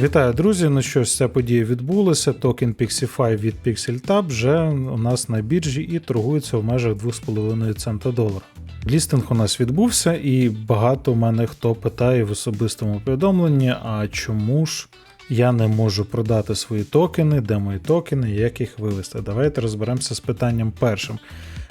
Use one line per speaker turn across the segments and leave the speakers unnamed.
Вітаю, друзі! Ну що ж, ця подія відбулася. Токен Pixify від PixelTab вже у нас на біржі і торгується в межах 2,5 цента долара. Лістинг у нас відбувся, і багато мене хто питає в особистому повідомленні, а чому ж я не можу продати свої токени, де мої токени, як їх вивести. Давайте розберемося з питанням першим.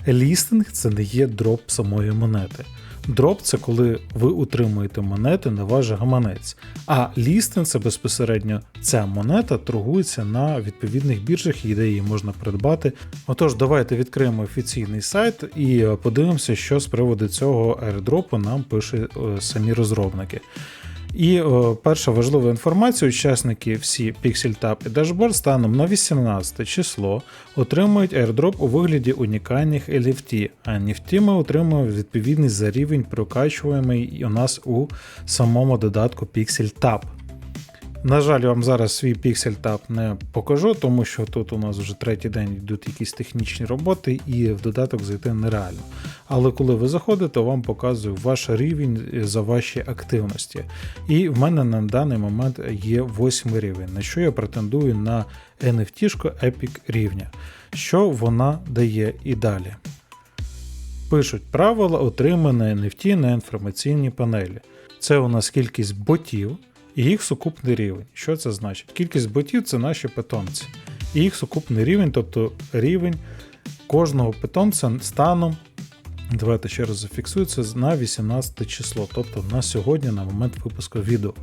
Лістинг це не є дроп самої монети. Дроп це коли ви утримуєте монети на ваш гаманець. А лістинг це безпосередньо ця монета торгується на відповідних біржах і де її можна придбати. Отож, давайте відкриємо офіційний сайт і е, подивимося, що з приводу цього airdropу нам пишуть е, самі розробники. І о, перша важлива інформація: учасники всі Pixel Tab і Dashboard станом на 18 число отримують airdrop у вигляді унікальних LFT, а NFT ми отримуємо відповідний за рівень прокачуваний у нас у самому додатку PixelTab. На жаль, вам зараз свій Tab не покажу, тому що тут у нас вже третій день йдуть якісь технічні роботи, і в додаток зайти нереально. Але коли ви заходите, вам показую ваш рівень за ваші активності. І в мене на даний момент є 8 рівень, на що я претендую на NFT Epic рівня. Що вона дає і далі? Пишуть правила отримання NFT на інформаційній панелі. Це у нас кількість ботів і їх сукупний рівень. Що це значить? Кількість ботів це наші питомці. І їх сукупний рівень, тобто рівень кожного питомця станом. Давайте ще раз зафіксую це на 18 число, тобто на сьогодні, на момент випуску відео.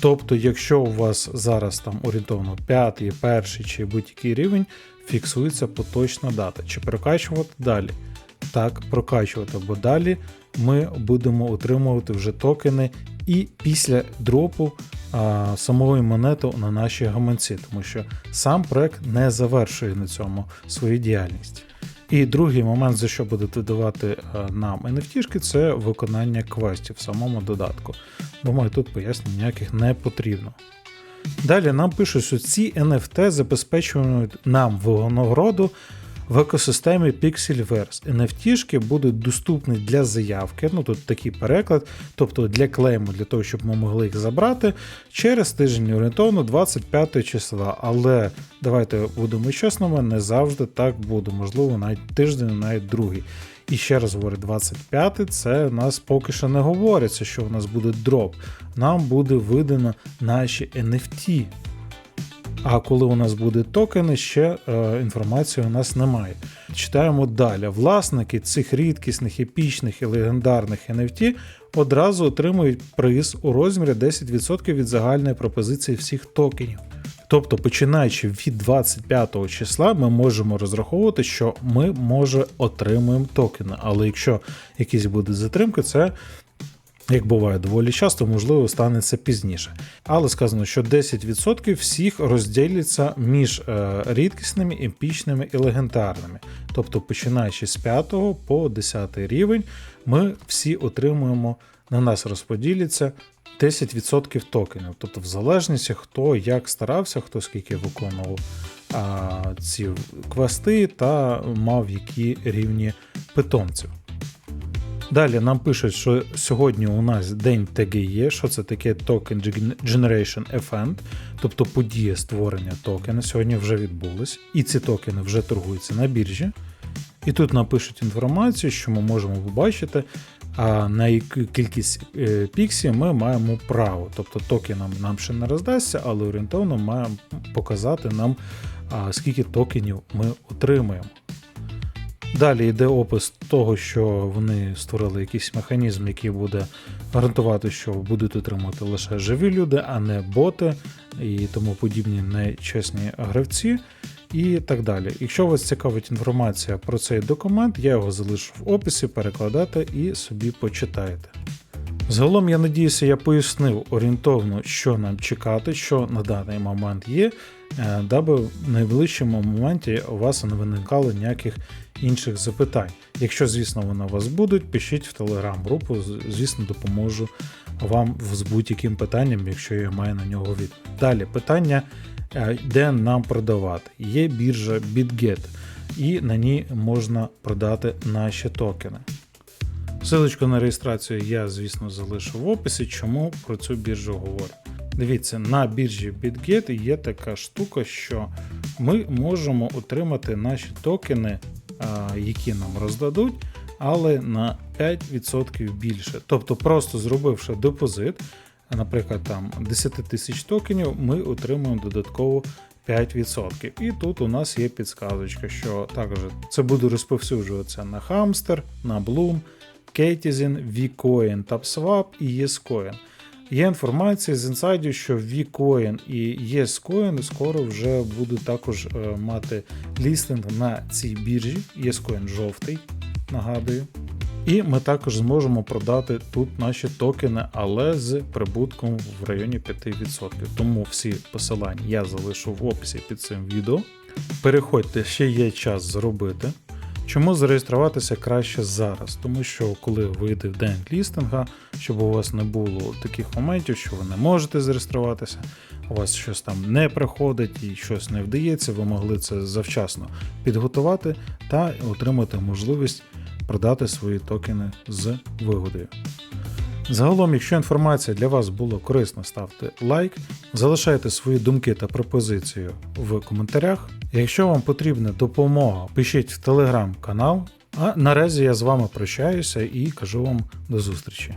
Тобто, якщо у вас зараз там орієнтовно 5, перший чи будь-який рівень, фіксується поточна дата. Чи прокачувати далі? Так, прокачувати, бо далі ми будемо отримувати вже токени і після дропу а, самої монети на наші гаманці, тому що сам проект не завершує на цьому свою діяльність. І другий момент, за що будуть видавати а, нам NFT, це виконання квестів в самому додатку. Думаю, тут пояснень ніяких не потрібно. Далі нам пишуть, що ці NFT забезпечують нам винагороду в екосистемі Pixelverse. NFT будуть доступні для заявки, ну тут такий переклад, тобто для клейму, для того, щоб ми могли їх забрати через тиждень орієнтовно 25 числа. Але давайте будемо чесними, не завжди так буде. Можливо, навіть тиждень, навіть другий. І ще раз говорю, 25 це у нас поки що не говориться, що у нас буде дроп. Нам буде видано наші NFT. А коли у нас буде токени, ще е, інформації у нас немає. Читаємо далі. Власники цих рідкісних, епічних і легендарних NFT одразу отримують приз у розмірі 10% від загальної пропозиції всіх токенів. Тобто, починаючи від 25 числа, ми можемо розраховувати, що ми може отримуємо токени. Але якщо якісь буде затримки, це як буває доволі часто, можливо, станеться пізніше. Але сказано, що 10% всіх розділяться між е, рідкісними, епічними і легендарними. Тобто, починаючи з 5 по 10 рівень, ми всі отримуємо, на нас розподіляться 10% токенів. Тобто, в залежності, хто як старався, хто скільки виконував а, ці квести та мав які рівні питомців. Далі нам пишуть, що сьогодні у нас день TGE, що це таке Token Generation Event, тобто подія створення токена. Сьогодні вже відбулись, і ці токени вже торгуються на біржі. І тут нам пишуть інформацію, що ми можемо побачити, а на яку кількість е, піксі ми маємо право. Тобто токенам нам ще не роздасться, але орієнтовно маємо показати нам, скільки токенів ми отримаємо. Далі йде опис того, що вони створили якийсь механізм, який буде гарантувати, що будуть отримати лише живі люди, а не боти і тому подібні нечесні гравці. І так далі. Якщо вас цікавить інформація про цей документ, я його залишу в описі, перекладайте і собі почитаєте. Загалом, я надіюся, я пояснив орієнтовно, що нам чекати, що на даний момент є, е, даби в найближчому моменті у вас не виникало ніяких інших запитань. Якщо, звісно, вони у вас будуть, пишіть в телеграм-групу, звісно, допоможу вам з будь-яким питанням, якщо я маю на нього від. Далі питання, е, де нам продавати. Є біржа BitGet, і на ній можна продати наші токени. Силочку на реєстрацію я, звісно, залишу в описі, чому про цю біржу говорю. Дивіться, на біржі BitGet є така штука, що ми можемо отримати наші токени, які нам роздадуть, але на 5% більше. Тобто, просто зробивши депозит, наприклад, там 10 тисяч токенів, ми отримуємо додатково 5%. І тут у нас є підсказочка, що також це буде розповсюджуватися на Hamster, на Bloom, Katizen, Vcoin, TapSwap і YesCoin. Є інформація з інсайдів, що Vcoin і YesCoin скоро вже будуть також е, мати лістинг на цій біржі. YesCoin жовтий, нагадую. І ми також зможемо продати тут наші токени, але з прибутком в районі 5%. Тому всі посилання я залишу в описі під цим відео. Переходьте, ще є час зробити. Чому зареєструватися краще зараз? Тому що коли вийде в день лістинга, щоб у вас не було таких моментів, що ви не можете зареєструватися, у вас щось там не приходить і щось не вдається, ви могли це завчасно підготувати та отримати можливість продати свої токени з вигодою. Загалом, якщо інформація для вас була корисна, ставте лайк, залишайте свої думки та пропозиції в коментарях. Якщо вам потрібна допомога, пишіть в телеграм-канал. А наразі я з вами прощаюся і кажу вам до зустрічі.